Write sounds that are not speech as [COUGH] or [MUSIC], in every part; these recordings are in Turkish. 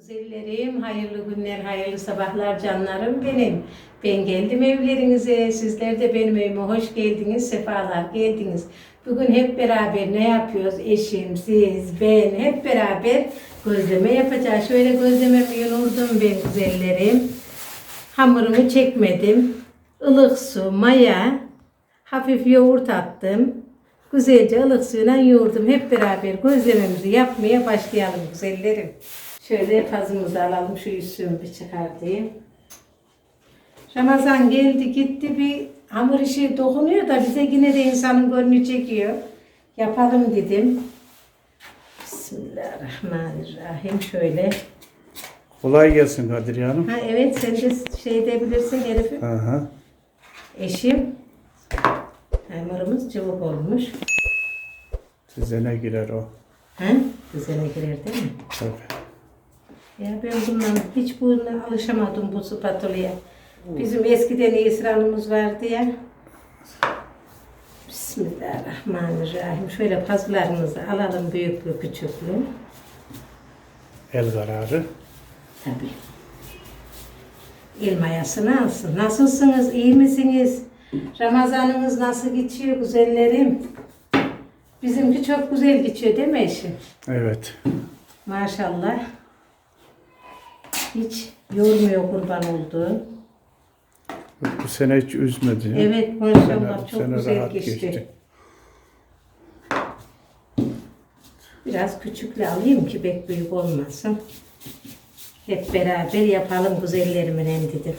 Güzellerim, hayırlı günler, hayırlı sabahlar canlarım benim. Ben geldim evlerinize, sizler de benim evime hoş geldiniz, sefalar geldiniz. Bugün hep beraber ne yapıyoruz? Eşim, siz, ben hep beraber gözleme yapacağız. Şöyle gözlememi yoğurdum ben güzellerim. Hamurumu çekmedim. Ilık su, maya, hafif yoğurt attım. Güzelce ılık suyla yoğurdum. Hep beraber gözlememizi yapmaya başlayalım güzellerim. Şöyle fazımızı alalım. Şu üstümü bir çıkartayım. Ramazan geldi gitti bir hamur işi dokunuyor da bize yine de insanın gönlü çekiyor. Yapalım dedim. Bismillahirrahmanirrahim. Şöyle. Kolay gelsin Kadriye Hanım. Ha evet sen de şey edebilirsin Elif'im. Aha. Eşim. Hamurumuz cıvık olmuş. Size ne girer o? Ha? Güzele girer değil mi? Tabii. Ya ben bundan hiç buna alışamadım bu spatulaya. Bizim eskiden İsra'nımız vardı ya. Bismillahirrahmanirrahim. Şöyle pazlarımızı alalım büyüklü küçüklü. El kararı. Tabii. El mayasını alsın. Nasılsınız? İyi misiniz? Ramazanınız nasıl geçiyor güzellerim? Bizimki çok güzel geçiyor değil mi eşim? Evet. Maşallah. Hiç yormuyor kurban olduğu. Bu sene hiç üzmedi. Evet maşallah çok sene güzel rahat geçti. Biraz küçükle alayım ki pek büyük olmasın. Hep beraber yapalım güzellerimin en dedim.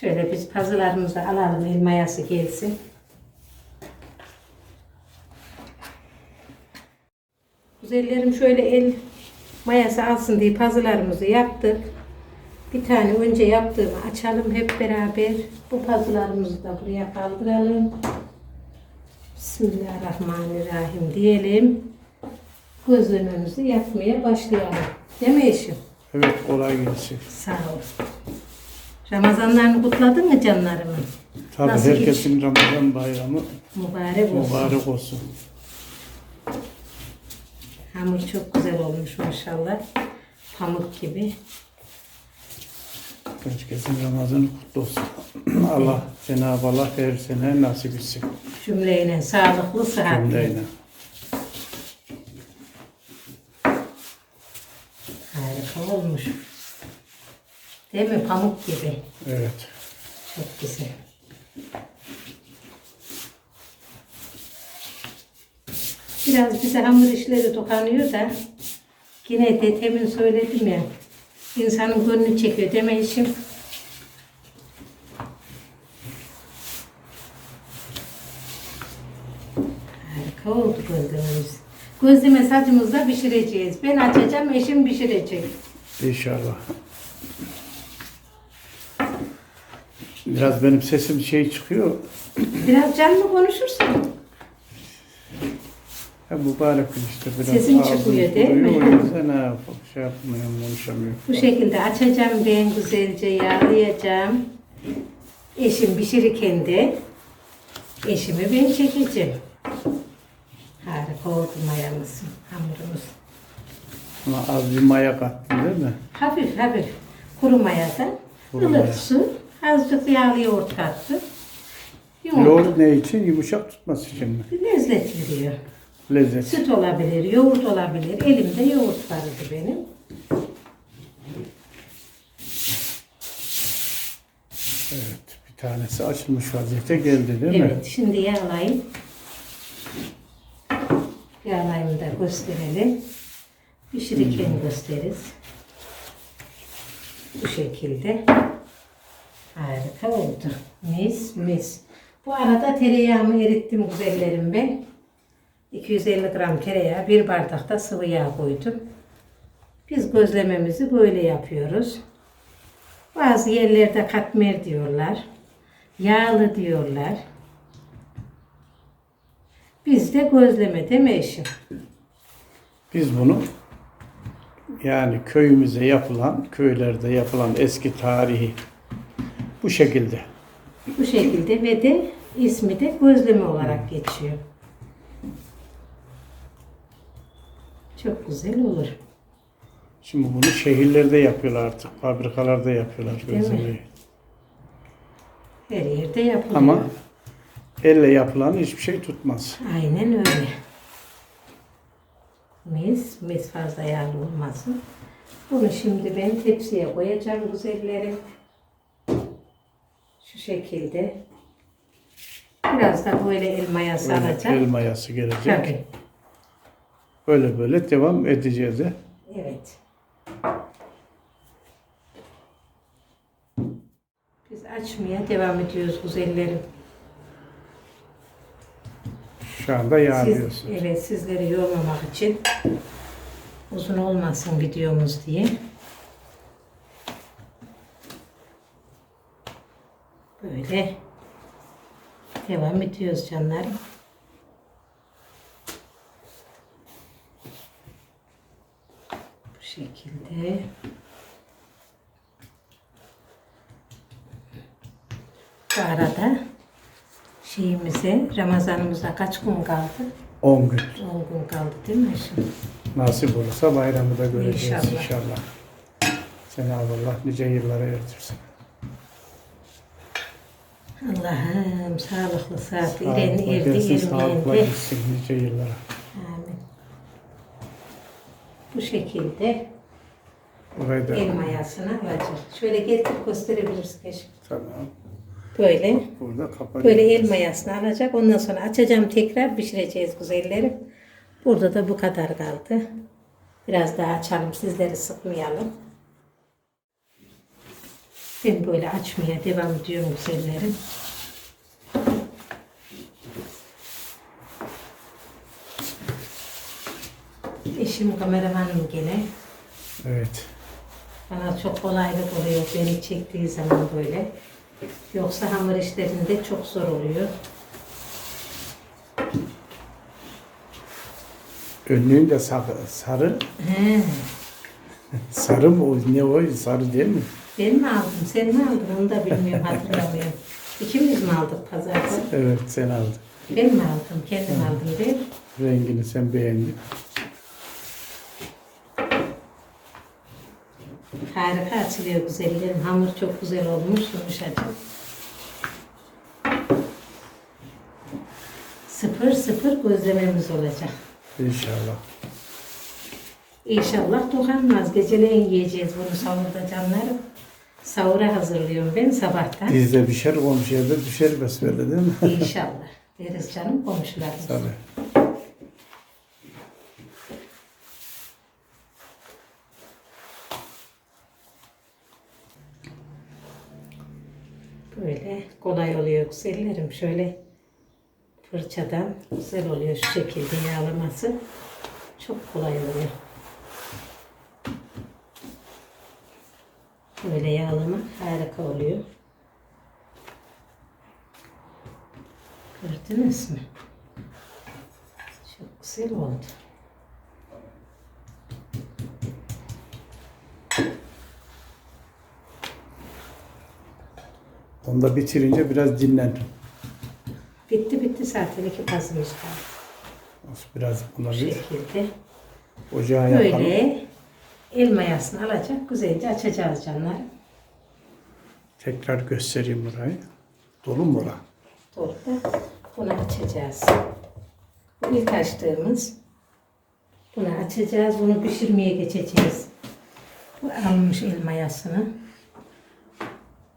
Şöyle biz pazılarımızı alalım el mayası gelsin. Güzellerim şöyle el mayası alsın diye pazılarımızı yaptık. Bir tane önce yaptığımı açalım hep beraber. Bu pazılarımızı da buraya kaldıralım. Bismillahirrahmanirrahim diyelim. Gözlememizi yapmaya başlayalım. Değil mi eşim? Evet kolay gelsin. Sağ ol. Ramazanlarını kutladın mı canlarımın? Tabii Nasıl herkesin Ramazan bayramı Mübarek olsun. mübarek olsun. Hamur çok güzel olmuş maşallah. Pamuk gibi. Herkesin Ramazanı kutlu olsun. [CLEARS THROAT] Allah Cenab-ı Allah her sene nasip etsin. Cümleyle sağlıklı, sıhhatli. Cümleyle. Harika olmuş. Değil mi? Pamuk gibi. Evet. Çok güzel. Biraz bize hamur işleri dokanıyor da yine de temin söyledim ya insanın gönlünü çekiyor deme işim. Harika oldu gözlememiz. Gözleme sacımızda pişireceğiz. Ben açacağım, eşim pişirecek. İnşallah. Biraz benim sesim şey çıkıyor. Biraz canlı konuşursun. Ya mübarek gün işte biraz Sesin ağzım çıkmıyor, değil mi? kuruyor, O yüzden ha, şey yapmıyorum, konuşamıyorum. Bu şekilde açacağım ben güzelce yağlayacağım. Eşim pişirirken de eşimi ben çekeceğim. Harika oldu mayamız, hamurumuz. Ama az bir maya kattın değil mi? Hafif hafif kuru mayadan Kuru ılık maya. su, azıcık yağlı yoğurt kattım. Yumurta. Yoğurt ne için? Yumuşak tutması için mi? Lezzet veriyor. Lezzet. Süt olabilir, yoğurt olabilir. Elimde yoğurt vardı benim. Evet. Bir tanesi açılmış vaziyete geldi değil mi? Evet, şimdi yağlayayım. Yağlayımı da gösterelim. Pişirirken gösteririz. Bu şekilde. Harika oldu. Mis mis. Bu arada tereyağımı erittim güzellerim ben. 250 gram tereyağı, bir bardak da sıvı yağ koydum. Biz gözlememizi böyle yapıyoruz. Bazı yerlerde katmer diyorlar. Yağlı diyorlar. Bizde gözleme değil mi eşim? Biz bunu yani köyümüze yapılan, köylerde yapılan eski tarihi bu şekilde. Bu şekilde ve de ismi de gözleme olarak geçiyor. Çok güzel olur. Şimdi bunu şehirlerde yapıyorlar artık. Fabrikalarda yapıyorlar Değil mi? gözlemeyi. Her yerde yapılıyor. Ama elle yapılan hiçbir şey tutmaz. Aynen öyle. Mis, mis fazla yağlı olmasın. Bunu şimdi ben tepsiye koyacağım güzellerim. Şu şekilde. Biraz da böyle elmaya saracağım. el mayası gelecek. Tabii. Böyle böyle devam edeceğiz de. Evet. Biz açmaya devam ediyoruz güzellerim. Şu anda yağlıyoruz. Siz, evet sizleri yormamak için uzun olmasın videomuz diye. Böyle devam ediyoruz canlarım. Bu şekilde. Bu arada şeyimize, Ramazanımıza kaç gün kaldı? 10 gün. 10 gün kaldı değil mi şimdi? Nasip olursa bayramı da göreceğiz İnşallah. inşallah. Cenab-ı Allah nice yıllara erdirsin. Allah'ım sağlıklı saat, iren erdi, gelsin, sağlıkla ermeyendi. gitsin nice yıllara. Amin. Bu şekilde Burayı da el mayasını alacak. Şöyle getirip gösterebiliriz keşke. tamam. Böyle. Burada kapatacağız. Böyle el mayasını alacak. Ondan sonra açacağım tekrar pişireceğiz güzellerim. Burada da bu kadar kaldı. Biraz daha açalım sizleri sıkmayalım. Ben böyle açmaya devam ediyorum güzellerim. Eşim kameramanım gene. Evet. Bana çok kolaylık oluyor beni çektiği zaman böyle. Yoksa hamur işlerinde çok zor oluyor. Önlüğün de sarı. Sarı, He, [LAUGHS] sarı mı o? Ne o? Sarı değil mi? ben mi aldım, sen mi aldın onu da bilmiyorum, hatırlamıyorum. [LAUGHS] İkimiz mi aldık pazarda? Evet sen aldın. Ben mi aldım, kendim aldım değil mi? Rengini sen beğendin. Harika açılıyor güzellerim. Hamur çok güzel olmuş, yumuşacık. Sıfır sıfır gözlememiz olacak. İnşallah. İnşallah dokanmaz. Geceleyin yiyeceğiz bunu sahurda canlarım. Sahura hazırlıyorum ben sabahtan. Dizde pişer, komşu yerde düşer besbelli değil mi? İnşallah. Deriz canım komşularımız. Tabii. Böyle kolay oluyor güzellerim. Şöyle fırçadan güzel oluyor şu şekilde yağlaması. Çok kolay oluyor. Böyle yağlama harika oluyor. Gördünüz mü? Çok güzel oldu. Onu da bitirince biraz dinlen. Bitti bitti zaten iki pazımız kaldı. Biraz buna Bu bir şekilde. ocağa yapalım. Böyle el mayasını alacak, güzelce açacağız canlar. Tekrar göstereyim burayı. Dolu mu bura? Orada bunu açacağız. Bu ilk açtığımız. Bunu açacağız, bunu pişirmeye geçeceğiz. Bu almış el mayasını.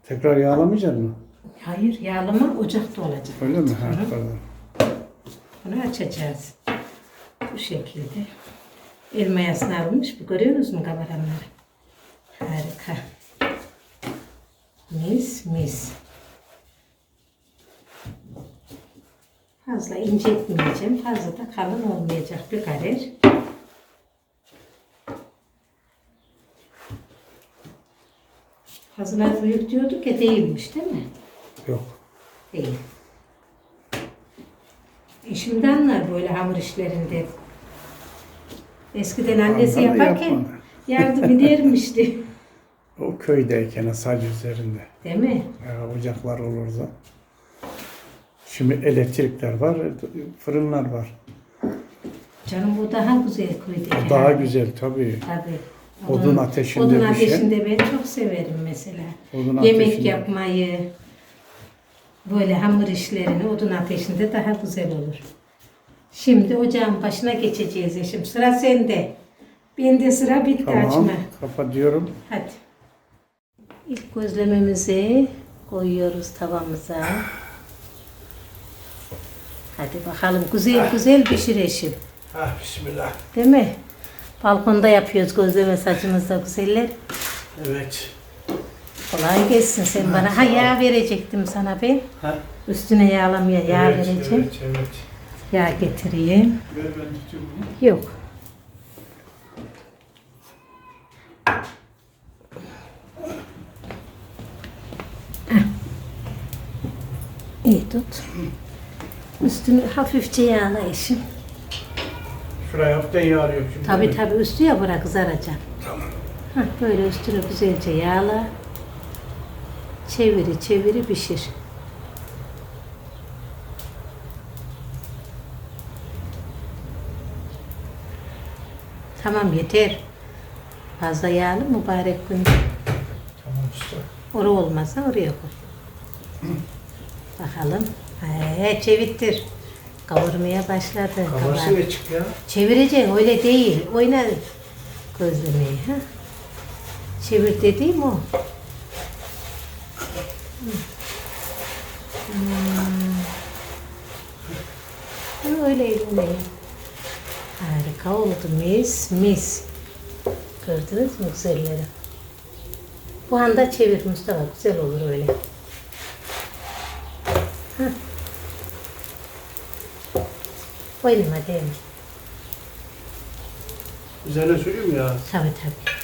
Tekrar yağlamayacak mı? Hayır, yağlama ocakta olacak. Öyle mi? Ha, pardon. Bunu açacağız. Bu şekilde. El mayasını almış. Bu görüyorsunuz mu kameramları? Harika. Mis mis. Fazla incetmeyeceğim. Fazla da kalın olmayacak bir karar. Fazla büyük diyorduk ya değilmiş değil mi? Yok. Değil. Eşim de anlar böyle hamur işlerinde. Eskiden annesi Anlar da yaparken yapmadı. yardım edermişti. [LAUGHS] O köydeyken sac üzerinde. Değil mi? Ya, ocaklar olurdu. Şimdi elektrikler var, fırınlar var. Canım bu daha güzel koydu. Daha güzel tabii. Tabii. Odun ateşinde Odun pişen. ateşinde ben çok severim mesela. Odun Yemek ateşinde. yapmayı, böyle hamur işlerini odun ateşinde daha güzel olur. Şimdi ocağın başına geçeceğiz eşim. Sıra sende. Bende sıra bitti Tamam. açma. Kapatıyorum. Hadi. İlk gözlememizi koyuyoruz tavamıza. Hadi bakalım güzel güzel pişir eşim. Ah bismillah. Değil mi? Balkonda yapıyoruz gözleme saçımızda güzeller. Evet. Kolay gelsin sen bana. Ha yağ verecektim sana ben. Ha? Üstüne yağlamaya yağ vereceğim. Evet, evet. Yağ getireyim. Ver ben tutayım bunu. Yok. Heh. İyi tut. Üstünü hafifçe yağla eşim. Şuraya hafiften şimdi. Tabi tabi üstü ya bırak kızaracak. Tamam. Heh, böyle üstünü güzelce yağla. Çeviri çeviri pişir. Tamam yeter. Fazla yağlı mübarek gün. Tamam usta. Oraya olmazsa oraya koy. [CLEARS THROAT] Bakalım. He, çevirtir. Kavurmaya başladı. Kabarsı Kabar- ve çık ya. Çevireceksin öyle değil. Oyna gözlemeyi. Ha? Çevir dediğim o. Hmm. Öyle öyle. Harika oldu mis mis. Gördünüz mü güzelleri? Bu anda çevir Mustafa güzel olur öyle. Hah. Oynama değil mi? Üzerine süreyim mi ya? Tabii tabii.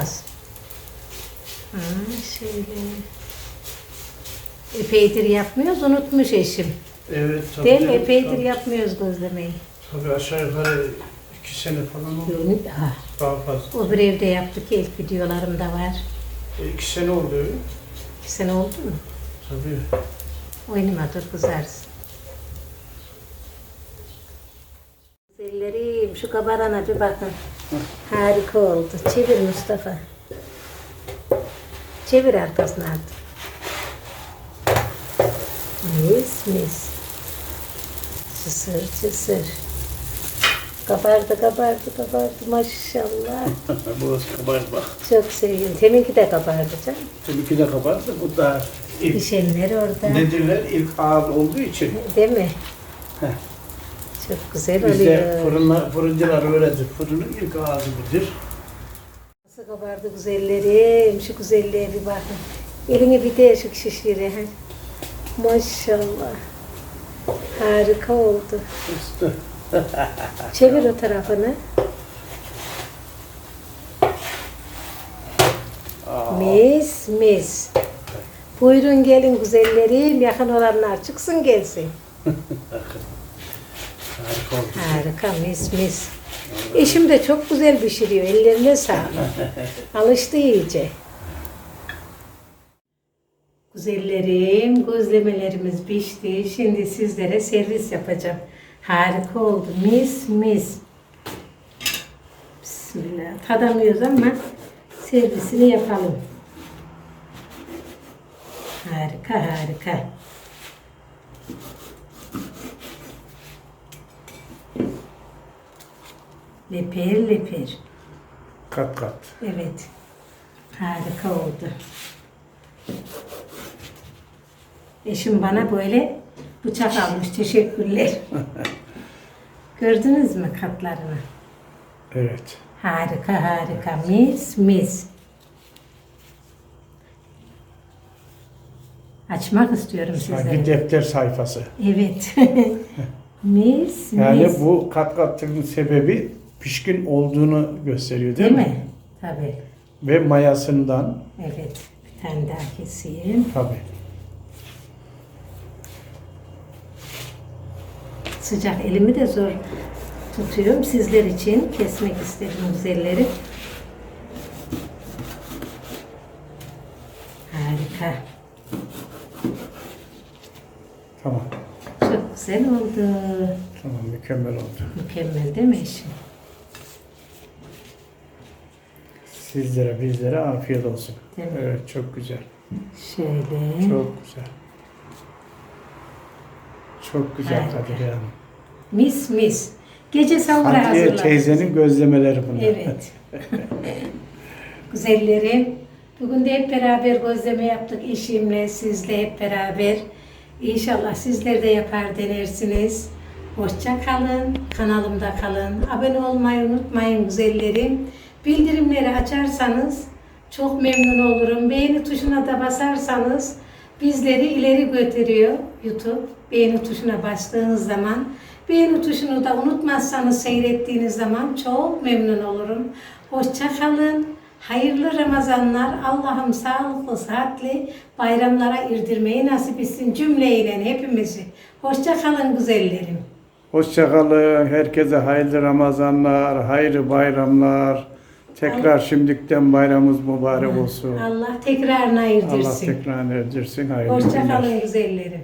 Az. Ha, şöyle. Epeydir yapmıyoruz, unutmuş eşim. Evet. Tabii, Değil mi? tabii, Epeydir tabii. yapmıyoruz gözlemeyi. Tabii aşağı yukarı iki sene falan oldu. Yok, Ha, Daha fazla. o bir evde yaptık, ilk videolarımda var. E, iki sene oldu öyle. İki sene oldu mu? Tabii. Oynama dur kızarsın. Güzellerim, şu kabarana bir bakın. Harika oldu. Çevir Mustafa. Çevir arkasına artık. Mis mis. Cısır cısır. Kabardı kabardı kabardı maşallah. [LAUGHS] Burası kabardı bak. Çok sevdim. Teminki de kabardı canım. Tabii de kabardı. Bu da ilk, Pişenler orada. nedirler? İlk ağız olduğu için. Değil mi? Heh. Çok güzel Bizde oluyor. fırınlar, fırıncılar öyledir. Fırının ilk ağzı budur. Nasıl kabardı güzellerim. Şu güzelliğe bir bakın. Elini bir değişik şişiri. he. Maşallah. Harika oldu. Çevir o tarafını. Mis mis. Buyurun gelin güzellerim. Yakın olanlar çıksın gelsin. [LAUGHS] Harika oldu. Harika mis mis. Eşim de çok güzel pişiriyor. Ellerine sağlık. [LAUGHS] Alıştı iyice. Güzellerim, gözlemelerimiz pişti. Şimdi sizlere servis yapacağım. Harika oldu. Mis mis. Bismillah. Tadamıyoruz ama servisini yapalım. Harika harika. Leper leper. Kat kat. Evet. Harika oldu. Eşim bana böyle bıçak almış. Teşekkürler. [LAUGHS] Gördünüz mü katlarını? Evet. Harika harika. Mis mis. Açmak istiyorum Sanki sizlere. defter sayfası. Evet. [LAUGHS] mis Yani mis. bu kat katının sebebi pişkin olduğunu gösteriyor değil, Değil mi? mi? Tabii. Ve mayasından Evet. Bir tane daha keseyim. tabii. Sıcak elimi de zor tutuyorum. Sizler için kesmek istedim güzelleri. Harika. Tamam. Çok güzel oldu. Tamam mükemmel oldu. Mükemmel değil mi eşim? Sizlere bizlere afiyet olsun. Değil mi? Evet çok güzel. Şöyle. Çok güzel. Çok güzel Harika. Kadir Hanım. Mis mis. Gece sahura Hatice hazırladık. teyzenin gözlemeleri bunlar. Evet. [LAUGHS] Güzellerim. Bugün de hep beraber gözleme yaptık eşimle, sizle hep beraber. İnşallah sizler de yapar denersiniz. Hoşça kalın, kanalımda kalın. Abone olmayı unutmayın güzellerim. Bildirimleri açarsanız çok memnun olurum. Beğeni tuşuna da basarsanız bizleri ileri götürüyor YouTube. Beğeni tuşuna bastığınız zaman. Beğeni tuşunu da unutmazsanız seyrettiğiniz zaman çok memnun olurum. Hoşça kalın. Hayırlı Ramazanlar. Allah'ım sağlıklı, sıhhatli bayramlara irdirmeyi nasip etsin cümleyle hepimizi. Hoşça kalın güzellerim. Hoşçakalın. Herkese hayırlı Ramazanlar, hayırlı bayramlar. Tekrar şimdikten bayramımız mübarek olsun. Allah tekrarına Allah irdirsin. tekrar erdirsin. Hayırlı Hoşça günler. kalın güzellerim.